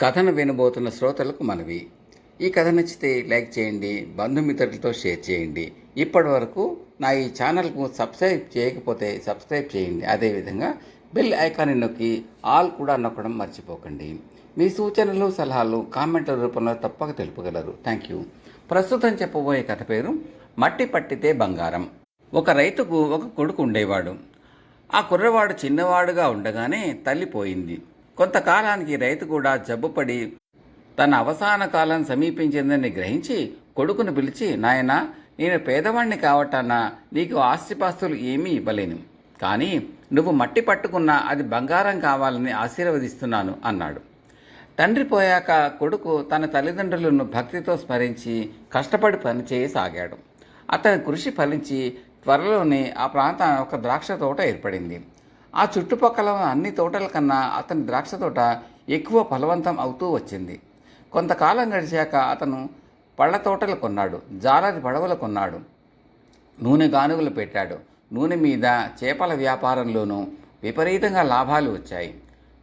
కథను వినబోతున్న శ్రోతలకు మనవి. ఈ కథ నచ్చితే లైక్ చేయండి బంధుమిత్రులతో షేర్ చేయండి. ఇప్పటి వరకు నా ఈ ఛానల్కు సబ్స్క్రైబ్ చేయకపోతే సబ్స్క్రైబ్ చేయండి. అదేవిధంగా బెల్ ఐకాన్ని నొక్కి ఆల్ కూడా నొక్కడం మర్చిపోకండి. మీ సూచనలు సలహాలు కామెంట్ల రూపంలో తప్పక తెలుపగలరు. Thank you. ప్రస్తుతం చెప్పబోయే కథ పేరు మట్టి పట్టితే బంగారం. ఒక రైతుకు ఒక కొడుకు ఉండేవాడు. ఆ కుర్రవాడు చిన్నవాడుగా ఉండగానే తల్లి పోయింది. కొంతకాలానికి రైతు కూడా జబ్బుపడి తన అవసాన కాలం సమీపించిందని గ్రహించి కొడుకును పిలిచి నాయన నేను పేదవాణ్ణి కావటాన నీకు ఆస్తిపాస్తులు ఏమీ ఇవ్వలేను. కానీ నువ్వు మట్టి పట్టుకున్నా అది బంగారం కావాలని ఆశీర్వదిస్తున్నాను అన్నాడు. తండ్రి పోయాక కొడుకు తన తల్లిదండ్రులను భక్తితో స్మరించి కష్టపడి పనిచేయసాగాడు. అతని కృషి ఫలించి త్వరలోనే ఆ ప్రాంతాన ఒక ద్రాక్ష తోట ఏర్పడింది. ఆ చుట్టుపక్కల ఉన్న అన్ని తోటల కన్నా అతని ద్రాక్ష తోట ఎక్కువ ఫలవంతం అవుతూ వచ్చింది. కొంతకాలం గడిచాక అతను పళ్ళ తోటలు కొన్నాడు జాలరి పడవలు కొన్నాడు. నూనె గానుగులు పెట్టాడు. నూనె మీద చేపల వ్యాపారంలోనూ విపరీతంగా లాభాలు వచ్చాయి.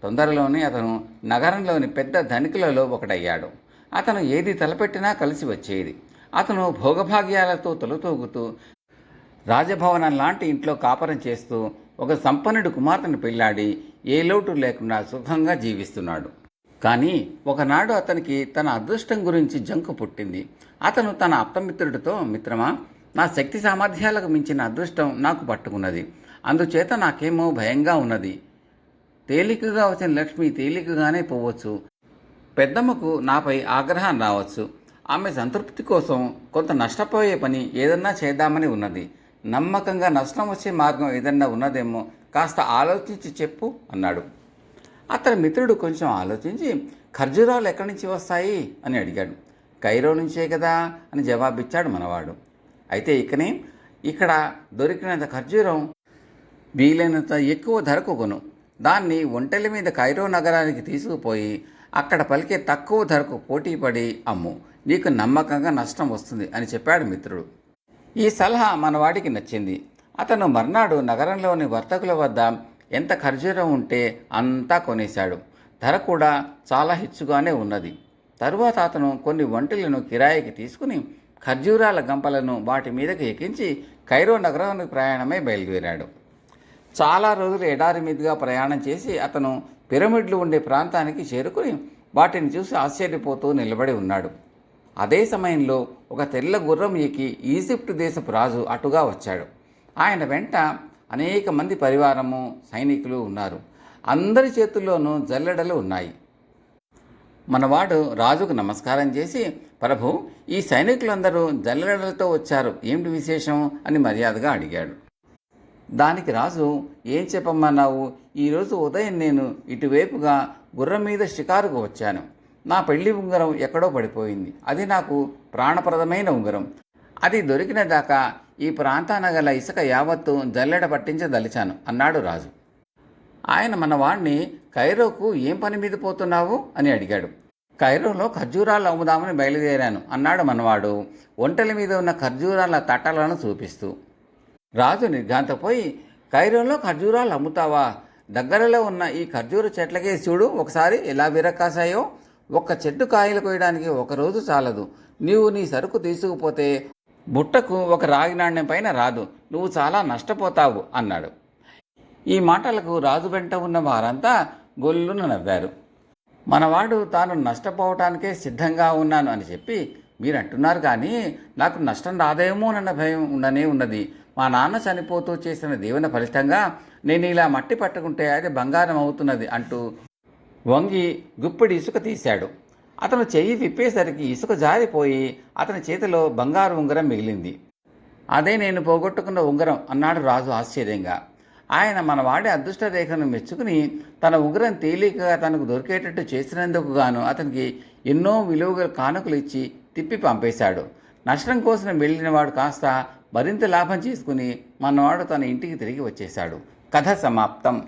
తొందరలోనే అతను నగరంలోని పెద్ద ధనికులలో ఒకడయ్యాడు. అతను ఏది తలపెట్టినా కలిసి వచ్చేది. అతను భోగభాగ్యాలతో తొలతూగుతూ రాజభవనం లాంటి ఇంట్లో కాపరం చేస్తూ ఒక సంపన్నుడి కుమార్తెను పెళ్ళాడి ఏ లోటు లేకుండా సుఖంగా జీవిస్తున్నాడు. కానీ ఒకనాడు అతనికి తన అదృష్టం గురించి జంకు పుట్టింది. అతను తన అప్పమిత్రుడితో మిత్రమా నా శక్తి సామర్థ్యాలకు మించిన అదృష్టం నాకు పట్టుకున్నది. అందుచేత నాకేమో భయంగా ఉన్నది. తేలికగా వచ్చిన లక్ష్మి తేలికగానే పోవచ్చు. పెద్దమ్మకు నాపై ఆగ్రహం రావచ్చు. ఆమె సంతృప్తి కోసం కొంత నష్టపోయే పని ఏదన్నా చేద్దామని ఉన్నది. నమ్మకంగా నష్టం వచ్చే మార్గం ఏదన్నా ఉన్నదేమో కాస్త ఆలోచించి చెప్పు అన్నాడు. అతని మిత్రుడు కొంచెం ఆలోచించి ఖర్జూరాలు ఎక్కడి నుంచి వస్తాయి? అని అడిగాడు. కైరో నుంచే కదా? అని జవాబిచ్చాడు మనవాడు. అయితే ఇకనే ఇక్కడ దొరికినంత ఖర్జూరం వీలైనంత ఎక్కువ ధరకు కొను. దాన్ని ఒంటెల మీద కైరో నగరానికి తీసుకుపోయి అక్కడ పలికే తక్కువ ధరకు పోటీపడి అమ్ము. నీకు నమ్మకంగా నష్టం వస్తుంది అని చెప్పాడు మిత్రుడు. ఈ సలహా మనవాడికి నచ్చింది. అతను మర్నాడు నగరంలోని వర్తకుల వద్ద ఎంత ఖర్జూరం ఉంటే అంతా కొనేశాడు. ధర కూడా చాలా హెచ్చుగానే ఉన్నది. తరువాత అతను కొన్ని వంటలను కిరాయికి తీసుకుని ఖర్జూరాల గంపలను వాటి మీదకి ఎక్కించి కైరో నగరానికి ప్రయాణమై బయలుదేరాడు. చాలా రోజులు ఎడారి మీదుగా ప్రయాణం చేసి అతను పిరమిడ్లు ఉండే ప్రాంతానికి చేరుకుని వాటిని చూసి ఆశ్చర్యపోతూ నిలబడి ఉన్నాడు. అదే సమయంలో ఒక తెల్ల గుర్రం ఎక్కి ఈజిప్ట్ దేశపు రాజు అటుగా వచ్చాడు. ఆయన వెంట అనేక మంది పరివారము సైనికులు ఉన్నారు. అందరి చేతుల్లోనూ జల్లెడలు ఉన్నాయి. మనవాడు రాజుకు నమస్కారం చేసి ప్రభు ఈ సైనికులందరూ జల్లెడలతో వచ్చారు. ఏమిటి విశేషం? అని మర్యాదగా అడిగాడు. దానికి రాజు ఏం చెప్పమ్మన్నావు ఈరోజు ఉదయం నేను ఇటువైపుగా గుర్రం మీద షికారుకు వచ్చాను. నా పెళ్ళి ఉంగరం ఎక్కడో పడిపోయింది. అది నాకు ప్రాణప్రదమైన ఉంగరం. అది దొరికిన దాకా ఈ ప్రాంతాన గల ఇసుక యావత్తు జల్లెడ పట్టించదలిచాను అన్నాడు రాజు. ఆయన మనవాణ్ణి కైరోకు ఏం పని మీద పోతున్నావు? అని అడిగాడు. కైరోలో ఖర్జూరాలు అమ్ముదామని బయలుదేరాను అన్నాడు మనవాడు ఒంటెల మీద ఉన్న ఖర్జూరాల తట్టలను చూపిస్తూ. రాజు నిర్ఘాంతపోయి కైరోలో ఖర్జూరాలు అమ్ముతావా? దగ్గరలో ఉన్న ఈ ఖర్జూర చెట్లకే చూడు ఒకసారి ఎలా విరక్కాసాయో ఒక్క చెట్టు కాయలు కోయడానికి ఒక రోజు చాలదు. నీవు నీ సరుకు తీసుకుపోతే బుట్టకు ఒక రాగి నాణ్యం పైన రాదు. నువ్వు చాలా నష్టపోతావు అన్నాడు. ఈ మాటలకు రాజు వెంట ఉన్న వారంతా గొల్లును నవ్వారు. మనవాడు తాను నష్టపోవటానికే సిద్ధంగా ఉన్నాను అని చెప్పి మీరు అంటున్నారు కానీ నాకు నష్టం రాదేమోనన్న భయం ఉండనే ఉన్నది. మా నాన్న చనిపోతూ చేసిన దీవెన ఫలితంగా నేను ఇలా మట్టి పట్టుకుంటే అది బంగారం అవుతున్నది అంటూ వంగి గుప్పిడి ఇసుక తీశాడు. అతను చెయ్యి విప్పేసరికి ఇసుక జారిపోయి అతని చేతిలో బంగారు ఉంగరం మిగిలింది. అదే నేను పోగొట్టుకున్న ఉంగరం అన్నాడు రాజు ఆశ్చర్యంగా. ఆయన మన వాడి అదృష్ట రేఖను మెచ్చుకుని తన ఉంగరం తేలికగా తనకు దొరికేటట్టు చేసినందుకు గాను అతనికి ఎన్నో విలువగల కానుకలు ఇచ్చి తిప్పి పంపేశాడు. నష్టం కోసం వెళ్ళినవాడు కాస్త మరింత లాభం చేసుకుని మనవాడు తన ఇంటికి తిరిగి వచ్చేశాడు. కథ సమాప్తం.